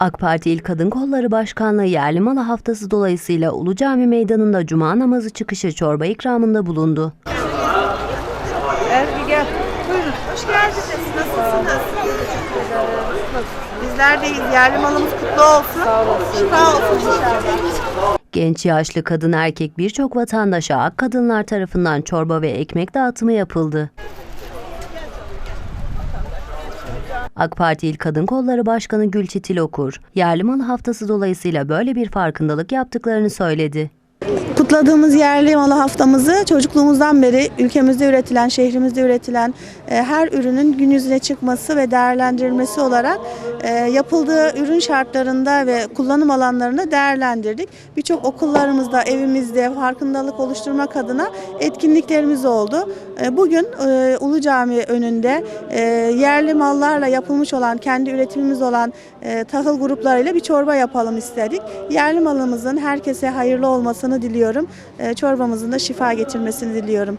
AK Parti İl Kadın Kolları Başkanlığı Yerli Malı Haftası dolayısıyla Ulu Cami Meydanı'nda Cuma namazı çıkışı çorba ikramında bulundu. Ergi gel. Buyurun. Hoş geldiniz. Nasılsınız? Bizler deyiz. Yerli malımız kutlu olsun. Sağ olasın. Şifa olsun inşallah. Genç yaşlı kadın erkek birçok vatandaşa AK kadınlar tarafından çorba ve ekmek dağıtımı yapıldı. AK Parti İl Kadın Kolları Başkanı Gülçetil Okur, Yerli Malı Haftası dolayısıyla böyle bir farkındalık yaptıklarını söyledi. Kutladığımız yerli malı haftamızı çocukluğumuzdan beri ülkemizde üretilen, şehrimizde üretilen e, her ürünün gün yüzüne çıkması ve değerlendirilmesi olarak yapıldığı ürün şartlarında ve kullanım alanlarında değerlendirdik. Birçok okullarımızda, evimizde farkındalık oluşturmak adına etkinliklerimiz oldu. E, Bugün e, Ulu Cami önünde e, yerli mallarla yapılmış olan, kendi üretimimiz olan e, tahıl gruplarıyla bir çorba yapalım istedik. Yerli malımızın herkese hayırlı olmasını diliyorum. E, Çorbamızın da şifa getirmesini diliyorum.